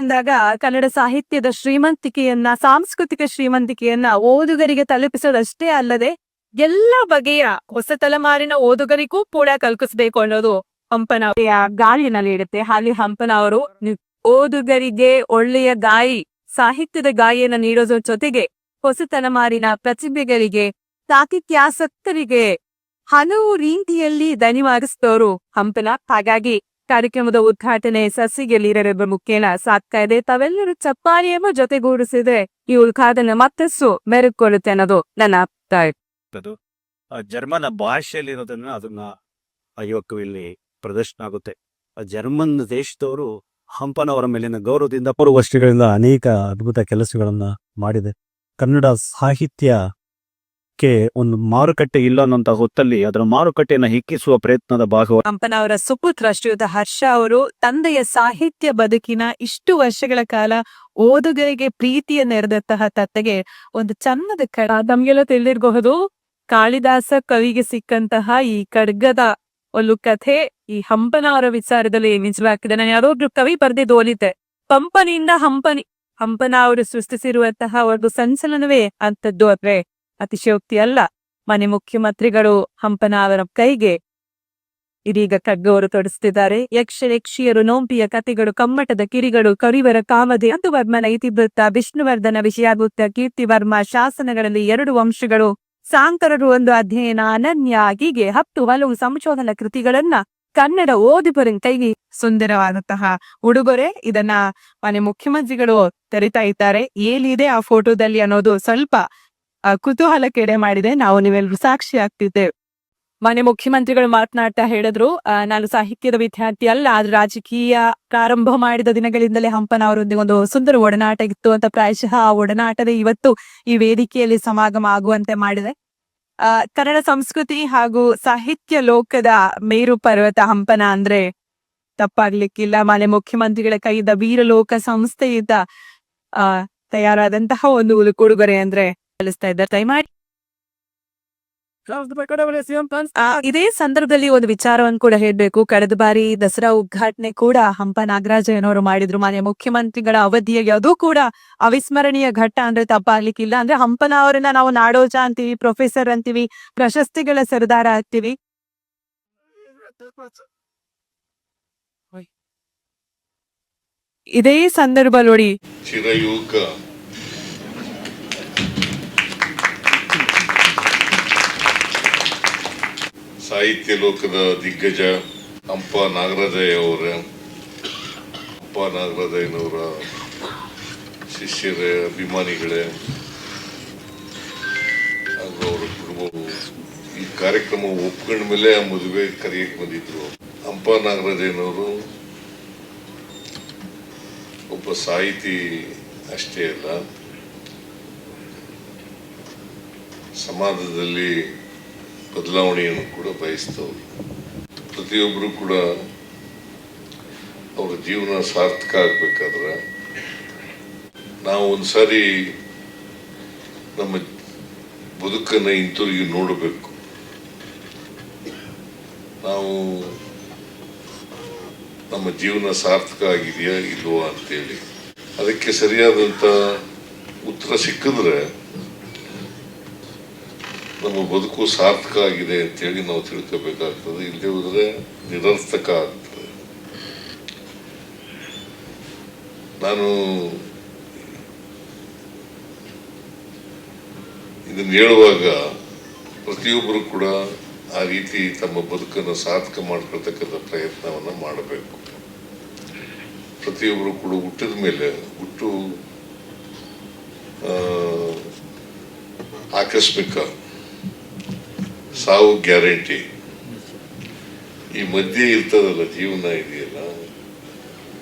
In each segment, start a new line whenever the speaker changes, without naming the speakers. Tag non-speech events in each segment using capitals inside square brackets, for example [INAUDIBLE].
ಅಂದಾಗ ಕನ್ನಡ ಸಾಹಿತ್ಯದ ಶ್ರೀಮಂತಿಕೆಯನ್ನ, ಸಾಂಸ್ಕೃತಿಕ ಶ್ರೀಮಂತಿಕೆಯನ್ನ ಓದುಗರಿಗೆ ತಲುಪಿಸೋದಷ್ಟೇ ಅಲ್ಲದೆ ಎಲ್ಲ ಬಗೆಯ ಹೊಸ ತಲೆಮಾರಿನ ಓದುಗರಿಗೂ ಕೂಡ ಕಲ್ಪಿಸಬೇಕು ಅನ್ನೋದು ಹಂಪನ ಅವರ. ಗಾಳಿನಲ್ಲಿ ಇಡುತ್ತೆ ಹಾಗೆ ಹಂಪನ ಅವರು ಓದುಗರಿಗೆ ಒಳ್ಳೆಯ ಗಾಯಿ, ಸಾಹಿತ್ಯದ ಗಾಯಿಯನ್ನ ನೀಡೋದ್ರ ಜೊತೆಗೆ ಹೊಸ ತಲೆಮಾರಿನ ಪ್ರತಿಭೆಗಳಿಗೆ, ಸಾಹಿತ್ಯಾಸಕ್ತರಿಗೆ ಹಲವು ರೀತಿಯಲ್ಲಿ ದನಿವಾಗಿಸಿದವರು ಹಂಪನ. ಹಾಗಾಗಿ ಕಾರ್ಯಕ್ರಮದ ಉದ್ಘಾಟನೆ ಸಸಿಗೆಲ್ಲಿರರೆಬ್ಬ ಮುಖೇನ ಸಾಕ್ತಾ ಇದೆ ತಾವೆಲ್ಲರೂ ಚಪ್ಪಾಳಿಯನ್ನು ಜೊತೆಗೂಡಿಸಿದ್ರೆ ಈ ಉದ್ಘಾಟನೆ ಮತ್ತಷ್ಟು ಮೆರುಗೊಳ್ಳುತ್ತೆ ಅನ್ನೋದು ನನ್ನ ಅಭಿಪ್ರಾಯ.
ಜರ್ಮನ್ ಭಾಷೆಯಲ್ಲಿ ಇರೋದನ್ನ ಅದನ್ನ ಯುವಕ ಇಲ್ಲಿ ಪ್ರದರ್ಶನ ಆಗುತ್ತೆ. ಜರ್ಮನ್ ದೇಶದವರು ಹಂಪನವರ ಮೇಲಿನ ಗೌರವದಿಂದ ಪೂರ್ವ ವರ್ಷಗಳಿಂದ ಅನೇಕ ಅದ್ಭುತ ಕೆಲಸಗಳನ್ನ ಮಾಡಿದೆ. ಕನ್ನಡ ಸಾಹಿತ್ಯಕ್ಕೆ ಒಂದು ಮಾರುಕಟ್ಟೆ ಇಲ್ಲ ಅನ್ನೋಂತ ಹೊತ್ತಲ್ಲಿ ಅದರ ಮಾರುಕಟ್ಟೆಯನ್ನು ಹಿಕ್ಕಿಸುವ ಪ್ರಯತ್ನದ ಭಾಗವಾಗಿ
ಹಂಪನ ಅವರ ಸುಪುತ್ರ ಶ್ರೀಯುತ ಹರ್ಷ ಅವರು ತಂದೆಯ ಸಾಹಿತ್ಯ ಬದುಕಿನ ಇಷ್ಟು ವರ್ಷಗಳ ಕಾಲ ಓದುಗರಿಗೆ ಪ್ರೀತಿಯ ನೆರೆದಂತಹ ತತ್ತೆಗೆ ಒಂದು ಚಂದದ ಕಡ. ನಮ್ಗೆಲ್ಲ ತಿಳಿದಿರಬಹುದು ಕಾಳಿದಾಸ ಕವಿಗೆ ಸಿಕ್ಕಂತಹ ಈ ಖಡ್ಗದ ಒಂದು ಕಥೆ ಈ ಹಂಪನ ಅವರ ವಿಚಾರದಲ್ಲಿ ನಿಜವಾಗ್ತಿದೆ ನಾನು ಯಾರೋ ಒಬ್ರು ಕವಿ ಬರ್ದಿದ್ದು ಓದಿದ್ದೆ. ಪಂಪನಿಯಿಂದ ಹಂಪನಿ ಹಂಪನ ಅವರು ಸೃಷ್ಟಿಸಿರುವಂತಹ ಒಂದು ಸಂಚಲನವೇ ಅಂತದ್ದು ಅಂದ್ರೆ ಅತಿಶಯೋಕ್ತಿ ಅಲ್ಲ. ಮನೆ ಮುಖ್ಯಮಂತ್ರಿಗಳು ಹಂಪನ ಅವರ ಕೈಗೆ ಇದೀಗ ಖಡ್ಗವರು ತೊಡಿಸ್ತಿದ್ದಾರೆ. ಯಕ್ಷ ಯಕ್ಷಿಯರು ನೋಂಪಿಯ ಕತೆಗಳು ಕಮ್ಮಟದ ಕಿರಿಗಳು, ಕರಿವರ ಕಾಮಧಿ ವರ್ಮನ ಇತಿವೃತ್ತ, ವಿಷ್ಣುವರ್ಧನ ವಿಷಯಾಗುತ್ತ ಕೀರ್ತಿವರ್ಮ ಶಾಸನಗಳಲ್ಲಿ ಎರಡು ವಂಶಗಳು, ಸಾಂಕರರು ಒಂದು ಅಧ್ಯಯನ, ಅನನ್ಯ, ಹೀಗೆ ಹತ್ತು ಹಲವು ಸಂಶೋಧನಾ ಕೃತಿಗಳನ್ನ ಕನ್ನಡ ಓದಿಬರಿನ ಕೈಗೆ ಸುಂದರವಾದಂತಹ ಉಡುಗೊರೆ ಇದನ್ನ ಮನೆ ಮುಖ್ಯಮಂತ್ರಿಗಳು ತೆರಿತಾ ಇದ್ದಾರೆ. ಏನಿದೆ ಆ ಫೋಟೋದಲ್ಲಿ ಅನ್ನೋದು ಸ್ವಲ್ಪ ಕುತೂಹಲಕ್ಕೆಡೆ ಮಾಡಿದೆ. ನಾವು ನೀವೆಲ್ಲರೂ ಸಾಕ್ಷಿ ಆಗ್ತಿದ್ದೇವೆ ಮನೆ ಮುಖ್ಯಮಂತ್ರಿಗಳು ಮಾತನಾಡ್ತಾ ಹೇಳಿದ್ರು ನಾನು ಸಾಹಿತ್ಯದ ವಿದ್ಯಾರ್ಥಿ ಅಲ್ಲ, ಆದ್ರೆ ರಾಜಕೀಯ ಪ್ರಾರಂಭ ಮಾಡಿದ ದಿನಗಳಿಂದಲೇ ಹಂಪನ ಅವರೊಂದಿಗೆ ಒಂದು ಸುಂದರ ಒಡನಾಟ ಇತ್ತು ಅಂತ ಪ್ರಾಯಶಃ ಆ ಒಡನಾಟದೇ ಇವತ್ತು ಈ ವೇದಿಕೆಯಲ್ಲಿ ಸಮಾಗಮ ಆಗುವಂತೆ ಮಾಡಿದೆ. ಕನ್ನಡ ಸಂಸ್ಕೃತಿ ಹಾಗೂ ಸಾಹಿತ್ಯ ಲೋಕದ ಮೇರು ಪರ್ವತ ಹಂಪನ ಅಂದ್ರೆ ತಪ್ಪಾಗ್ಲಿಕ್ಕಿಲ್ಲ. ಮನೆ ಮುಖ್ಯಮಂತ್ರಿಗಳ ಕೈಯಿಂದ ವೀರಲೋಕ ಸಂಸ್ಥೆಯಿಂದ, ಆ, ತಯಾರಾದಂತಹ ಒಂದು ಉಡುಗೊರೆ ಅಂದ್ರೆ ಕಲಿಸ್ತಾ ಇದ್ದಾರೆ. ದಯಮಾಡಿ ಆ, ಇದೇ ಸಂದರ್ಭದಲ್ಲಿ ಒಂದು ವಿಚಾರವನ್ನು ಕೂಡ ಹೇಳಬೇಕು. ಕಳೆದ ಬಾರಿ ದಸರಾ ಉದ್ಘಾಟನೆ ಕೂಡ ಹಂಪ ನಾಗರಾಜಯ್ಯನವರು ಮಾಡಿದ್ರು. ಮಾನ್ಯ ಮುಖ್ಯಮಂತ್ರಿಗಳ ಅವಧಿಯಲ್ಲಿ ಅದು ಕೂಡ ಅವಿಸ್ಮರಣೀಯ ಘಟ್ಟ ಅಂದ್ರೆ ತಪ್ಪಾಗ್ಲಿಕ್ಕಿಲ್ಲ. ಅಂದ್ರೆ ಹಂಪನ ಅವರನ್ನ ನಾವು ನಾಡೋಜ ಅಂತೀವಿ ಪ್ರೊಫೆಸರ್ ಅಂತೀವಿ ಪ್ರಶಸ್ತಿಗಳ ಸರದಾರ ಆಗ್ತೀವಿ ಇದೇ ಸಂದರ್ಭ ನೋಡಿ.
ಚಿರಯುಗ. ಸಾಹಿತ್ಯ ಲೋಕದ ದಿಗ್ಗಜ ಹಂಪ ನಾಗರಾಜಯ್ಯ ಅವರ ಹಂಪ ನಾಗರಾಜಯ್ಯನವರ ಶಿಷ್ಯರೇ, ಅಭಿಮಾನಿಗಳೇ. ಹಾಗೂ ಅವರ ಕುಟುಂಬವು ಈ ಕಾರ್ಯಕ್ರಮ ಒಪ್ಕೊಂಡ ಮೇಲೆ ಆ ಮದುವೆ ಕರೆಯಕ್ಕೆ ಬಂದಿದ್ರು. ಹಂಪ ನಾಗರಾಜಯ್ಯನವರು ಒಬ್ಬ ಸಾಹಿತಿ ಅಷ್ಟೇ ಅಲ್ಲ. ಸಮಾಜದಲ್ಲಿ ಬದಲಾವಣೆಯನ್ನು ಕೂಡ ಬಯಸ್ತವ್ರು. ಪ್ರತಿಯೊಬ್ಬರು ಕೂಡ ಅವರ ಜೀವನ ಸಾರ್ಥಕ ಆಗ್ಬೇಕಾದ್ರೆ ನಾವು ಒಂದ್ಸಾರಿ ನಮ್ಮ ಬದುಕನ್ನು ಹಿಂತಿರುಗಿ ನೋಡಬೇಕು. ನಾವು ನಮ್ಮ ಜೀವನ ಸಾರ್ಥಕ ಆಗಿದೆಯಾ ಇಲ್ವಾ ಅಂತೇಳಿ. ಅದಕ್ಕೆ ಸರಿಯಾದಂತ ಉತ್ತರ ಸಿಕ್ಕಿದ್ರೆ ನಮ್ಮ ಬದುಕು ಸಾರ್ಥಕ ಆಗಿದೆ ಅಂತೇಳಿ ನಾವು ತಿಳ್ಕೋಬೇಕಾಗ್ತದೆ. ಇಲ್ಲಿ ಹೋದ್ರೆ ನಿರರ್ಥಕ ಆಗ್ತದೆ. ನಾನು ಇದನ್ನ ಹೇಳುವಾಗ ಪ್ರತಿಯೊಬ್ಬರು ಕೂಡ ಆ ರೀತಿ ತಮ್ಮ ಬದುಕನ್ನು ಸಾರ್ಥಕ ಮಾಡ್ಕೊಳ್ತಕ್ಕಂಥ ಪ್ರಯತ್ನವನ್ನ ಮಾಡಬೇಕು. ಪ್ರತಿಯೊಬ್ಬರು ಕೂಡ ಹುಟ್ಟಿದ ಮೇಲೆ ಹುಟ್ಟು ಆಕಸ್ಮಿಕ ಸಾವು ಗ್ಯಾರಂಟಿ. ಈ ಮಧ್ಯೆ ಇರ್ತದಲ್ಲ ಜೀವನ ಇದೆಯಲ್ಲ?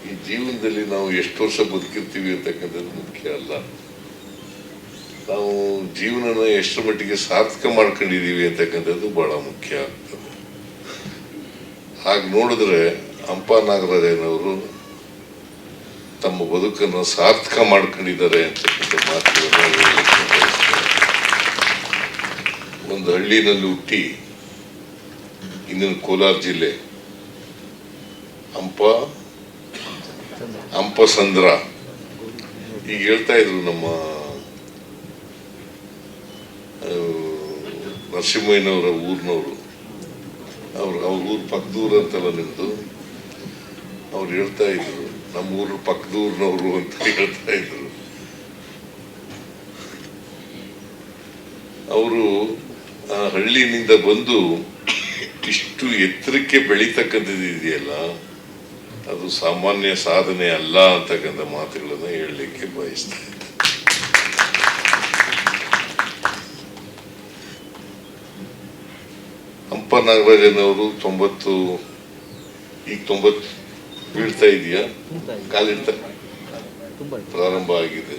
ಈ ಜೀವನದಲ್ಲಿ ನಾವು ಎಷ್ಟು ವರ್ಷ ಬದುಕಿರ್ತೀವಿ ಅಂತಕ್ಕಂಥದ್ದು ಮುಖ್ಯ ಅಲ್ಲ. ನಾವು ಜೀವನನ ಎಷ್ಟರ ಮಟ್ಟಿಗೆ ಸಾರ್ಥಕ ಮಾಡ್ಕೊಂಡಿದೀವಿ ಅಂತಕ್ಕಂಥದ್ದು ಬಹಳ ಮುಖ್ಯ ಆಗ್ತದೆ. ಹಾಗೆ ನೋಡಿದ್ರೆ ಹಂಪ ನಾಗರಾಜನವರು ತಮ್ಮ ಬದುಕನ್ನು ಸಾರ್ಥಕ ಮಾಡ್ಕೊಂಡಿದ್ದಾರೆ ಅಂತಕ್ಕಂಥ ಮಾತುಗಳನ್ನು. ಒಂದು ಹಳ್ಳಿನಲ್ಲಿ ಹುಟ್ಟಿ ಇಂದಿನ ಕೋಲಾರ ಜಿಲ್ಲೆ. ಹಂಪ, ಹಂಪಸಂದ್ರ. ಈಗ ಹೇಳ್ತಾ ಇದ್ರು ನಮ್ಮ ನರಸಿಂಹಯ್ಯನವರ ಊರಿನವರು. ಅವ್ರು, ಅವ್ರ ಊರು ಪಕ್ಕದೂರು ಅಂತಲ್ಲ ನಿಂತು ಅವ್ರು ಹೇಳ್ತಾ ಇದ್ರು, ನಮ್ಮ ಊರು ಪಕ್ಕದೂರಿನವರು ಅಂತ ಹೇಳ್ತಾ ಇದ್ರು. ಅವರು ಆ ಹಳ್ಳಿನಿಂದ ಬಂದು ಇಷ್ಟು ಎತ್ತರಕ್ಕೆ ಬೆಳೀತಕ್ಕಂಥದ್ದು ಇದೆಯಲ್ಲ ಅದು ಸಾಮಾನ್ಯ ಸಾಧನೆ ಅಲ್ಲ ಅಂತಕ್ಕಂಥ ಮಾತುಗಳನ್ನ ಹೇಳಲಿಕ್ಕೆ ಬಯಸ್ತಾ ಇದ್ದೆ. ಹಂಪ ನಾಗರಾಜನವರು ತೊಂಬತ್ತು ಈಗ ತೊಂಬತ್ತು ಬೀಳ್ತಾ ಇದೆಯಾ? ಕಾಲಿಡ್ತಾ ಪ್ರಾರಂಭ ಆಗಿದೆ.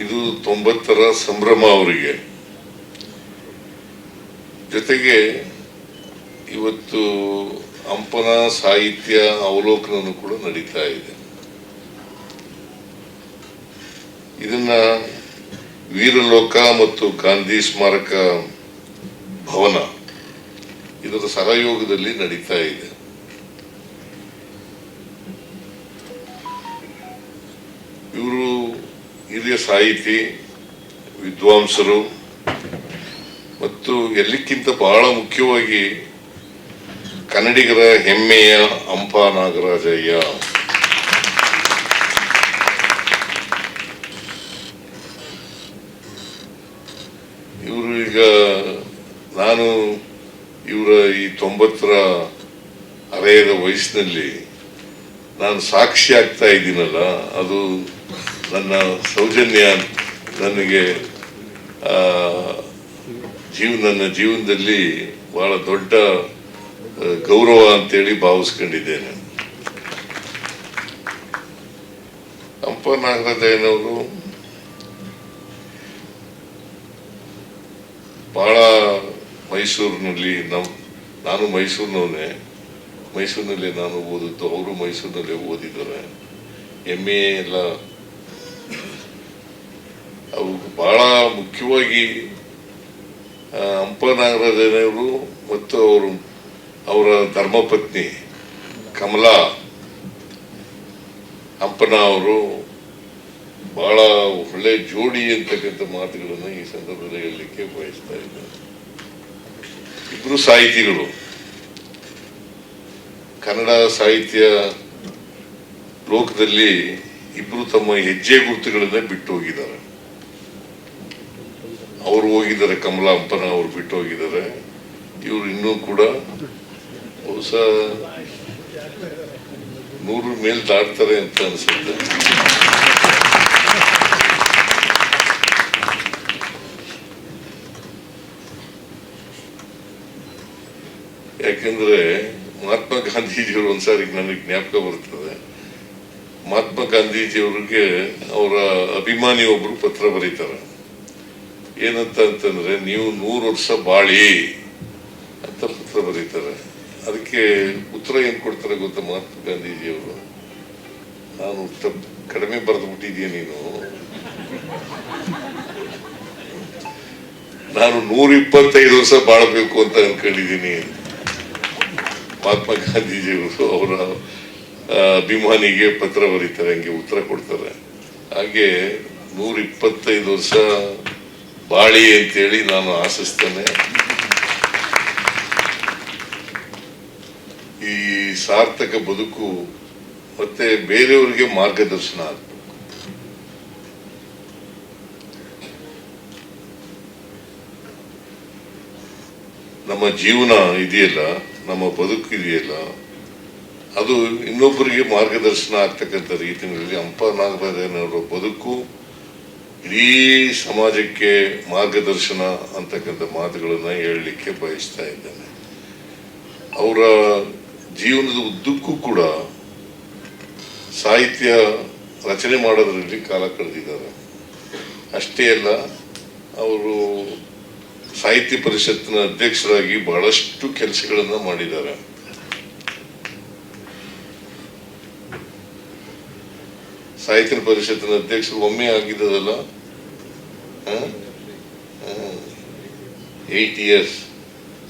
ಇದು ತೊಂಬತ್ತರ ಸಂಭ್ರಮ ಅವರಿಗೆ. ಜೊತೆಗೆ ಇವತ್ತು ಹಂಪನ ಸಾಹಿತ್ಯ ಅವಲೋಕನವನ್ನು ಕೂಡ ನಡೀತಾ ಇದೆ. ಇದನ್ನ ವೀರಲೋಕ ಮತ್ತು ಗಾಂಧಿ ಸ್ಮಾರಕ ಭವನ ಇದರ ಸಹಯೋಗದಲ್ಲಿ ನಡೀತಾ ಇದೆ. ಇವರು ಹಿರಿಯ ಸಾಹಿತಿ, ವಿದ್ವಾಂಸರು, ಮತ್ತು ಎಲ್ಲಕ್ಕಿಂತ ಬಹಳ ಮುಖ್ಯವಾಗಿ ಕನ್ನಡಿಗರ ಹೆಮ್ಮೆಯ ಅಂಪ ನಾಗರಾಜಯ್ಯ. ಇವರು ಈಗ ನಾನು ಇವರ ಈ ತೊಂಬತ್ತರ ಅರೆಯದ ವಯಸ್ಸಿನಲ್ಲಿ ನಾನು ಸಾಕ್ಷಿ ಆಗ್ತಾ ಇದ್ದೀನಲ್ಲ, ಅದು ನನ್ನ ಸೌಜನ್ಯ ನನಗೆ ಜೀವ, ನನ್ನ ಜೀವನದಲ್ಲಿ ಬಹಳ ದೊಡ್ಡ ಗೌರವ ಅಂತೇಳಿ ಭಾವಿಸ್ಕೊಂಡಿದ್ದೇನೆ. ಹಂಪ ನಾಗರಾಜಯ್ಯನವರು ಬಹಳ ಮೈಸೂರಿನಲ್ಲಿ, ನಮ್, ನಾನು ಮೈಸೂರಿನವನೇ. ಮೈಸೂರಿನಲ್ಲಿ ನಾನು ಓದಿದ್ದು, ಅವರು ಮೈಸೂರಿನಲ್ಲೇ ಓದಿದ್ದಾರೆ. ಎಂ ಎ ಎಲ್ಲ ಬಹಳ ಮುಖ್ಯವಾಗಿ ಆ, ಹಂಪ ನಾಗರಾಜನವರು ಮತ್ತು ಅವರು ಅವರ ಧರ್ಮಪತ್ನಿ ಕಮಲಾ ಹಂಪನ ಅವರು ಬಹಳ ಒಳ್ಳೆ ಜೋಡಿ ಅಂತಕ್ಕಂಥ ಮಾತುಗಳನ್ನು ಈ ಸಂದರ್ಭದಲ್ಲಿ ಹೇಳಲಿಕ್ಕೆ ಬಯಸ್ತಾ ಇದ್ದಾರೆ ಇಬ್ರು ಸಾಹಿತಿಗಳು ಕನ್ನಡ ಸಾಹಿತ್ಯ ಲೋಕದಲ್ಲಿ ಇಬ್ರು ತಮ್ಮ ಹೆಜ್ಜೆ ಗುರುತುಗಳನ್ನ ಬಿಟ್ಟು ಹೋಗಿದ್ದಾರೆ ಅವರು ಹೋಗಿದ್ದಾರೆ, ಕಮಲಾ ಅಂಪನ ಅವರು ಬಿಟ್ಟು ಹೋಗಿದ್ದಾರೆ. ಇವರು ಇನ್ನೂ ಕೂಡ ಹೊಸ ನೂರು ಮೇಲ್ ದಾಟ್ತಾರೆ ಅಂತ ಅನ್ಸುತ್ತೆ. ಯಾಕೆಂದ್ರೆ ಮಹಾತ್ಮ ಗಾಂಧೀಜಿಯವರು ಒಂದ್ಸಾರಿ ನನಗೆ ಜ್ಞಾಪಕ ಬರ್ತದೆ. ಮಹಾತ್ಮ ಗಾಂಧೀಜಿಯವರಿಗೆ ಅವರ ಅಭಿಮಾನಿ ಒಬ್ರು ಪತ್ರ ಬರೀತಾರೆ. ಏನಂತ ಅಂತಂದ್ರೆ ನೀವು ನೂರು ವರ್ಷ ಬಾಳಿ ಅಂತ ಪತ್ರ ಬರೀತಾರೆ. ಅದಕ್ಕೆ ಉತ್ತರ ಏನ್ ಕೊಡ್ತಾರೆ ಗೊತ್ತಾ ಮಹಾತ್ಮ ಗಾಂಧೀಜಿಯವರು? ನಾನು ಕಡಿಮೆ ಬರೆದು ಬಿಟ್ಟಿದೀಯ ನೀನು? ನಾನು ನೂರ ಇಪ್ಪತ್ತೈದು ವರ್ಷ ಬಾಳಬೇಕು ಅಂತ ಅನ್ಕೊಂಡಿದ್ದೀನಿ. ಮಹಾತ್ಮ ಗಾಂಧೀಜಿಯವರು ಅವರ ಅಭಿಮಾನಿಗೆ ಪತ್ರ ಬರೀತಾರೆ, ಹಂಗೆ ಉತ್ತರ ಕೊಡ್ತಾರೆ. ಹಾಗೆ ನೂರ ಇಪ್ಪತ್ತೈದು ವರ್ಷ ಬಾಳಿ ಅಂತೇಳಿ ನಾನು ಆಶಿಸ್ತೇನೆ. ಈ ಸಾರ್ಥಕ ಬದುಕು ಮತ್ತೆ ಬೇರೆಯವರಿಗೆ ಮಾರ್ಗದರ್ಶನ ಆಗ್ಬೇಕು. ನಮ್ಮ ಜೀವನ ಇದೆಯಲ್ಲ, ನಮ್ಮ ಬದುಕು ಇದೆಯಲ್ಲ, ಅದು ಇನ್ನೊಬ್ಬರಿಗೆ ಮಾರ್ಗದರ್ಶನ ಆಗ್ತಕ್ಕಂಥ ರೀತಿಯಲ್ಲಿ ಹಂಪ ನಾಗರಾಜನವರ ಬದುಕು ಇಡೀ ಸಮಾಜಕ್ಕೆ ಮಾರ್ಗದರ್ಶನ ಅಂತಕ್ಕಂಥ ಮಾತುಗಳನ್ನು ಹೇಳಲಿಕ್ಕೆ ಬಯಸ್ತಾ ಇದ್ದೇನೆ. ಅವರ ಜೀವನದ ಉದ್ದಕ್ಕೂ ಕೂಡ ಸಾಹಿತ್ಯ ರಚನೆ ಮಾಡೋದ್ರಲ್ಲಿ ಕಾಲ ಕಳೆದಿದ್ದಾರೆ. ಅಷ್ಟೇ ಅಲ್ಲ, ಅವರು ಸಾಹಿತ್ಯ ಪರಿಷತ್ತಿನ ಅಧ್ಯಕ್ಷರಾಗಿ ಬಹಳಷ್ಟು ಕೆಲಸಗಳನ್ನು ಮಾಡಿದ್ದಾರೆ. ಸಾಹಿತ್ಯ ಪರಿಷತ್ತಿನ ಅಧ್ಯಕ್ಷರು ಒಮ್ಮೆ ಆಗಿದ್ದದಲ್ಲ? ಏಟ್ ಇಯರ್ಸ್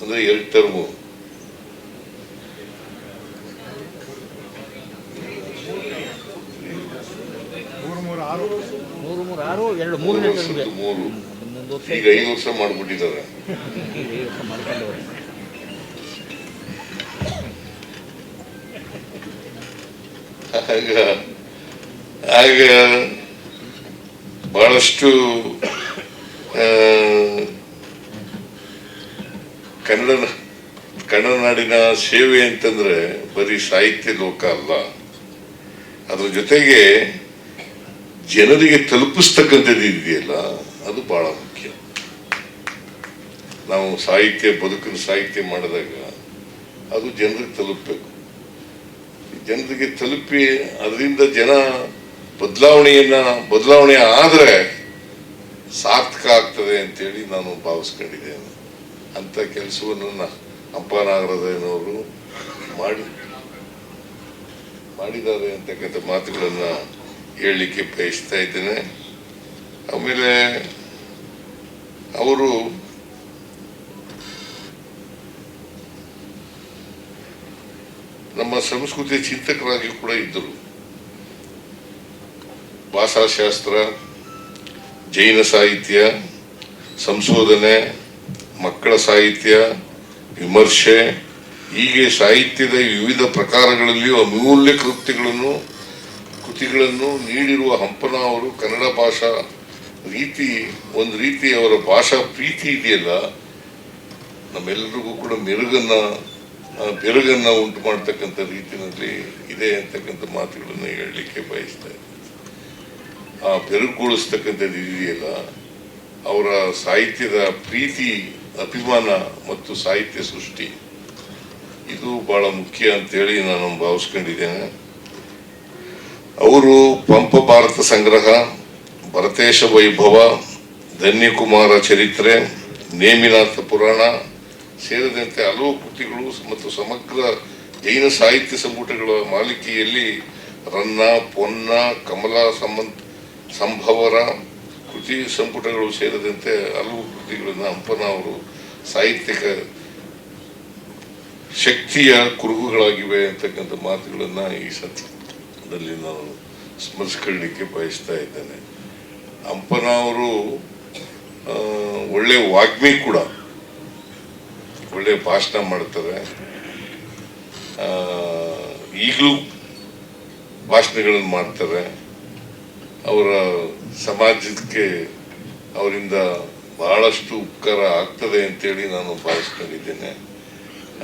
ಅಂದ್ರೆ ಎರಡು ಟರ್ಮು
ಮೂರು
ಈಗ ಐದು ವರ್ಷ ಮಾಡ್ಬಿಟ್ಟಿದ್ದಾರೆ. [LAUGHS]
ಹಾಗ
ಆಗ ಬಹಳಷ್ಟು ಕನ್ನಡ ಕನ್ನಡ ನಾಡಿನ ಸೇವೆ ಅಂತಂದ್ರೆ ಬರೀ ಸಾಹಿತ್ಯ ಲೋಕ ಅಲ್ಲ. ಅದ್ರ ಜೊತೆಗೆ ಜನರಿಗೆ ತಲುಪಿಸ್ತಕ್ಕಂಥದ್ದು ಇದೆಯಲ್ಲ, ಅದು ಬಹಳ ಮುಖ್ಯ. ನಾವು ಸಾಹಿತ್ಯ, ಬದುಕಿನ ಸಾಹಿತ್ಯ ಮಾಡಿದಾಗ ಅದು ಜನರಿಗೆ ತಲುಪಬೇಕು. ಜನರಿಗೆ ತಲುಪಿ, ಅದರಿಂದ ಜನ ಬದಲಾವಣೆಯನ್ನ, ಬದಲಾವಣೆ ಆದ್ರೆ ಸಾರ್ಥಕ ಆಗ್ತದೆ ಅಂತೇಳಿ ನಾನು ಭಾವಿಸ್ಕೊಂಡಿದ್ದೇನೆ. ಅಂತ ಕೆಲಸವನ್ನು ಅಪ್ಪನಾಗರದೇನವರು ಮಾಡಿ, ಮಾಡಿದ್ದಾರೆ ಅಂತಕ್ಕಂಥ ಮಾತುಗಳನ್ನ ಹೇಳಲಿಕ್ಕೆ ಬಯಸ್ತಾ ಇದ್ದೇನೆ. ಆಮೇಲೆ ಅವರು ನಮ್ಮ ಸಂಸ್ಕೃತಿಯ ಚಿಂತಕರಾಗಿ ಕೂಡ ಇದ್ದರು. ಭಾಷಾಶಾಸ್ತ್ರ, ಜೈನ ಸಾಹಿತ್ಯ, ಸಂಶೋಧನೆ, ಮಕ್ಕಳ ಸಾಹಿತ್ಯ, ವಿಮರ್ಶೆ, ಹೀಗೆ ಸಾಹಿತ್ಯದ ವಿವಿಧ ಪ್ರಕಾರಗಳಲ್ಲಿಯೂ ಅಮೂಲ್ಯ ಕೃತಿಗಳನ್ನು ಕೃತಿಗಳನ್ನು ನೀಡಿರುವ ಹಂಪನ ಅವರು ಕನ್ನಡ ಭಾಷಾ ರೀತಿ, ಒಂದು ರೀತಿ ಅವರ ಭಾಷಾ ಪ್ರೀತಿ ಇದೆಯಲ್ಲ ನಮ್ಮೆಲ್ಲರಿಗೂ ಕೂಡ ಮೆರುಗನ್ನ ಬೆರುಗನ್ನ ಉಂಟು ಮಾಡ್ತಕ್ಕಂಥ ರೀತಿಯಲ್ಲಿ ಇದೆ ಅಂತಕ್ಕಂಥ ಮಾತುಗಳನ್ನು ಹೇಳಲಿಕ್ಕೆ ಬಯಸ್ತಾ ಬೆರಗುಗೊಳಿಸ್ತಕ್ಕಂಥದ್ದು ಇದೆಯಲ್ಲ ಅವರ ಸಾಹಿತ್ಯದ ಪ್ರೀತಿ, ಅಭಿಮಾನ ಮತ್ತು ಸಾಹಿತ್ಯ ಸೃಷ್ಟಿ. ಇದು ಬಹಳ ಮುಖ್ಯ ಅಂತೇಳಿ ನಾನು ಭಾವಿಸ್ಕೊಂಡಿದ್ದೇನೆ. ಅವರು ಪಂಪ ಭಾರತ ಸಂಗ್ರಹ, ಭರತೇಶ ವೈಭವ, ಧನ್ಯಕುಮಾರ ಚರಿತ್ರೆ, ನೇಮಿನಾಥ ಪುರಾಣ ಸೇರಿದಂತೆ ಹಲವು ಕೃತಿಗಳು ಮತ್ತು ಸಮಗ್ರ ಜೈನ ಸಾಹಿತ್ಯ ಸಂಪುಟಗಳ ಮಾಲಿಕೆಯಲ್ಲಿ ರನ್ನ, ಪೊನ್ನ, ಕಮಲ ಸಂಬಂಧ ಸಂಭವರ ಕೃತಿ ಸಂಪುಟಗಳು ಸೇರಿದಂತೆ ಹಲವು ಕೃತಿಗಳನ್ನು ಹಂಪನ ಅವರು ಸಾಹಿತ್ಯಿಕ ಶಕ್ತಿಯ ಕುರುಹುಗಳಾಗಿವೆ ಅಂತಕ್ಕಂಥ ಮಾತುಗಳನ್ನು ಈ ಸಂದರ್ಭದಲ್ಲಿ ನಾನು ಸ್ಮರಿಸ್ಕೊಳ್ಳಿಕ್ಕೆ ಬಯಸ್ತಾ ಇದ್ದೇನೆ. ಹಂಪನ ಅವರು ಒಳ್ಳೆ ವಾಗ್ಮಿ ಕೂಡ. ಒಳ್ಳೆ ಭಾಷಣ ಮಾಡ್ತಾರೆ. ಈಗಲೂ ಭಾಷಣಗಳನ್ನು ಮಾಡ್ತಾರೆ. ಅವರ ಸಮಾಜಕ್ಕೆ ಅವರಿಂದ ಬಹಳಷ್ಟು ಉಪಕಾರ ಆಗ್ತದೆ ಅಂತೇಳಿ ನಾನು ಭಾವಿಸ್ಕೊಂಡಿದ್ದೇನೆ.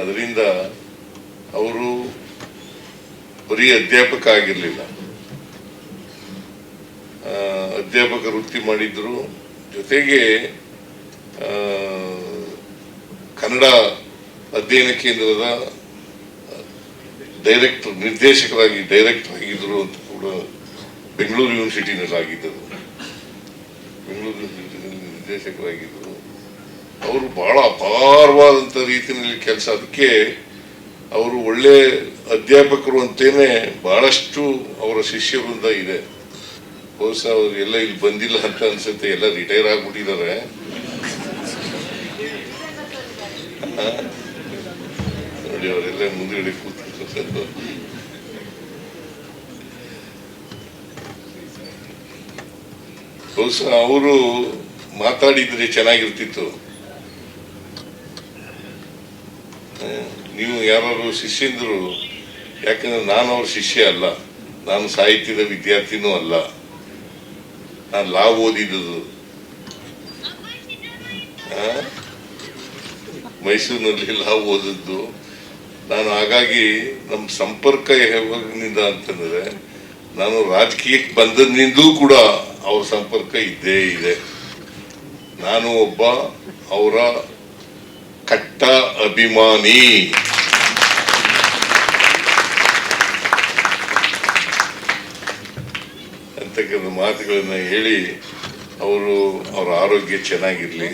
ಅದರಿಂದ ಅವರು ಬರೀ ಅಧ್ಯಾಪಕ ಆಗಿರಲಿಲ್ಲ. ಅಧ್ಯಾಪಕ ವೃತ್ತಿ ಮಾಡಿದ್ರು. ಜೊತೆಗೆ ಕನ್ನಡ ಅಧ್ಯಯನ ಕೇಂದ್ರದ ಡೈರೆಕ್ಟರ್, ನಿರ್ದೇಶಕರಾಗಿ ಡೈರೆಕ್ಟರ್ ಆಗಿದ್ರು ಅಂತ ಕೂಡ ಬೆಂಗಳೂರು ಯೂನಿವರ್ಸಿಟಿನಲ್ಲಿ ಆಗಿದ್ದರು ಬೆಂಗಳೂರು ಯೂನಿವರ್ಸಿಟಿನಲ್ಲಿ ನಿರ್ದೇಶಕರಾಗಿದ್ದರು ಅವರು ಬಹಳ ಅಪಾರವಾದಂಥ ರೀತಿಯಲ್ಲಿ ಕೆಲಸ. ಅದಕ್ಕೆ ಅವರು ಒಳ್ಳೆ ಅಧ್ಯಾಪಕರು ಅಂತೇನೆ ಬಹಳಷ್ಟು ಅವರ ಶಿಷ್ಯವೃಂದ ಇದೆ. ಬಹುಶಃ ಅವರು ಎಲ್ಲ ಇಲ್ಲಿ ಬಂದಿಲ್ಲ ಅಂತ ಅನ್ಸುತ್ತೆ, ಎಲ್ಲ ರಿಟೈರ್ ಆಗ್ಬಿಟ್ಟಿದ್ದಾರೆ? ನೋಡಿ, ಅವರೆಲ್ಲ ಮುಂದುಗಡೆ ಕೂತಿದ್ರು ಬಹುಶಃ ಅವರು ಮಾತಾಡಿದ್ರೆ ಚೆನ್ನಾಗಿರ್ತಿತ್ತು. ನೀವು ಯಾರು ಶಿಷ್ಯಂದರು, ಯಾಕಂದ್ರೆ ನಾನು ಅವ್ರ ಶಿಷ್ಯ ಅಲ್ಲ. ನಾನು ಸಾಹಿತ್ಯದ ವಿದ್ಯಾರ್ಥಿನೂ ಅಲ್ಲ. ನಾನು ಲಾ ಓದಿದ್ದು ಮೈಸೂರಿನಲ್ಲಿ ಲಾ ಓದಿದ್ದು. ನಾನು ಹಾಗಾಗಿ ನಮ್ಮ ಸಂಪರ್ಕ ಯಾವಾಗಿನಿಂದ ಅಂತಂದ್ರೆ, ನಾನು ರಾಜಕೀಯಕ್ಕೆ ಬಂದದ್ನಿಂದೂ ಕೂಡ ಅವ್ರ ಸಂಪರ್ಕ ಇದ್ದೇ ಇದೆ. ನಾನು ಒಬ್ಬ ಅವರ ಕಟ್ಟ ಅಭಿಮಾನಿ. ಅಂತಕ್ಕಂಥ ಮಾತುಗಳನ್ನ ಹೇಳಿ ಅವರು ಅವರ ಆರೋಗ್ಯ ಚೆನ್ನಾಗಿರಲಿ.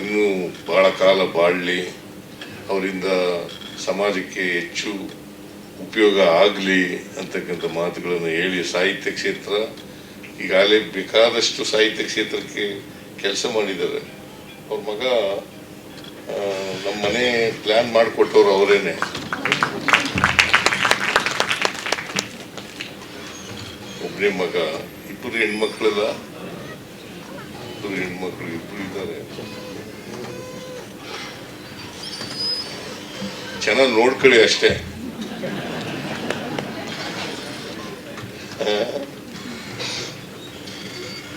ಇನ್ನೂ ಬಹಳ ಕಾಲ ಬಾಳಲಿ. ಅವರಿಂದ ಸಮಾಜಕ್ಕೆ ಹೆಚ್ಚು ಉಪಯೋಗ ಆಗಲಿ ಅಂತಕ್ಕಂಥ ಮಾತುಗಳನ್ನು ಹೇಳಿ ಸಾಹಿತ್ಯ ಕ್ಷೇತ್ರ ಈಗಾಗಲೇ ಬೇಕಾದಷ್ಟು ಸಾಹಿತ್ಯ ಕ್ಷೇತ್ರಕ್ಕೆ ಕೆಲಸ ಮಾಡಿದ್ದಾರೆ. ಅವ್ರ ಮಗ ನಮ್ಮ ಮನೆ ಪ್ಲ್ಯಾನ್ ಮಾಡಿಕೊಟ್ಟವ್ರು ಅವರೇನೆ. ಒಬ್ಬ ಒಬ್ಬನೇ ಮಗ, ಇಬ್ಬರು ಹೆಣ್ಮಕ್ಳಲ್ಲ. ಇಬ್ಬರು ಹೆಣ್ಮಕ್ಳು, ಇಬ್ಬರು ಇದ್ದಾರೆ. ಚೆನ್ನಾಗಿ ನೋಡ್ಕೊಳ್ಳಿ ಅಷ್ಟೇ ಆ,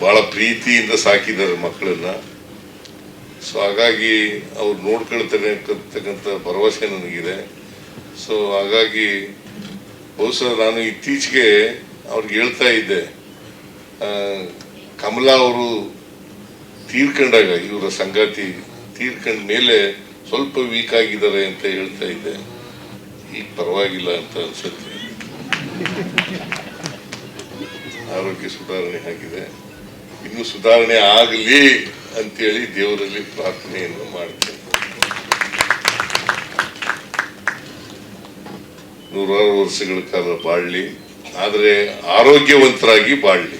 ಬಹಳ ಪ್ರೀತಿಯಿಂದ ಸಾಕಿದ್ದಾರೆ ಮಕ್ಕಳನ್ನ. ಸೊ ಹಾಗಾಗಿ ಅವ್ರು ನೋಡ್ಕೊಳ್ತಾರೆ ಅಂತಕ್ಕಂಥ ಭರವಸೆ ನನಗಿದೆ. ಸೊ ಹಾಗಾಗಿ ಬಹುಶಃ ನಾನು ಇತ್ತೀಚೆಗೆ ಅವ್ರಿಗೆ ಹೇಳ್ತಾ ಇದ್ದೆ. ಕಮಲಾ ಅವರು ತೀರ್ಕೊಂಡಾಗ, ಇವರ ಸಂಗಾತಿ ತೀರ್ಕೊಂಡ ಮೇಲೆ ಸ್ವಲ್ಪ ವೀಕ್ ಆಗಿದ್ದಾರೆ ಅಂತ ಹೇಳ್ತಾ ಇದ್ದೆ. ಈಗ ಪರವಾಗಿಲ್ಲ ಅಂತ ಅನ್ಸುತ್ತೆ. ಆರೋಗ್ಯ ಸುಧಾರಣೆ ಆಗಿದೆ. ಇನ್ನು ಸುಧಾರಣೆ ಆಗಲಿ ಅಂತೇಳಿ ದೇವರಲ್ಲಿ ಪ್ರಾರ್ಥನೆಯನ್ನು ಮಾಡ್ತೇನೆ. ನೂರಾರು ವರ್ಷಗಳ ಕಾಲ ಬಾಳ್ಲಿ, ಆದರೆ ಆರೋಗ್ಯವಂತರಾಗಿ ಬಾಳ್ಲಿ.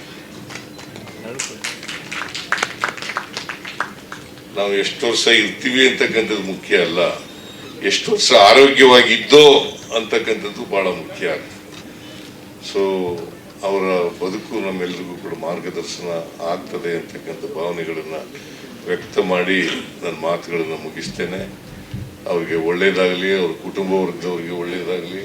ನಾವು ಎಷ್ಟು ವರ್ಷ ಇರ್ತೀವಿ ಅಂತಕ್ಕಂಥದ್ದು ಮುಖ್ಯ ಅಲ್ಲ. ಎಷ್ಟು ವರ್ಷ ಆರೋಗ್ಯವಾಗಿದ್ದೋ ಅಂತಕ್ಕಂಥದ್ದು ಬಹಳ ಮುಖ್ಯ ಆಗ್ತದೆ. ಸೊ ಅವರ ಬದುಕು ನಮ್ಮೆಲ್ಲರಿಗೂ ಕೂಡ ಮಾರ್ಗದರ್ಶನ ಆಗ್ತದೆ ಅಂತಕ್ಕಂಥ ಭಾವನೆಗಳನ್ನು ವ್ಯಕ್ತ ಮಾಡಿ ನನ್ನ ಮಾತುಗಳನ್ನು ಮುಗಿಸ್ತೇನೆ. ಅವರಿಗೆ ಒಳ್ಳೆಯದಾಗಲಿ ಅವ್ರ ಕುಟುಂಬ ವರ್ಗದವ್ರಿಗೆ ಒಳ್ಳೆಯದಾಗಲಿ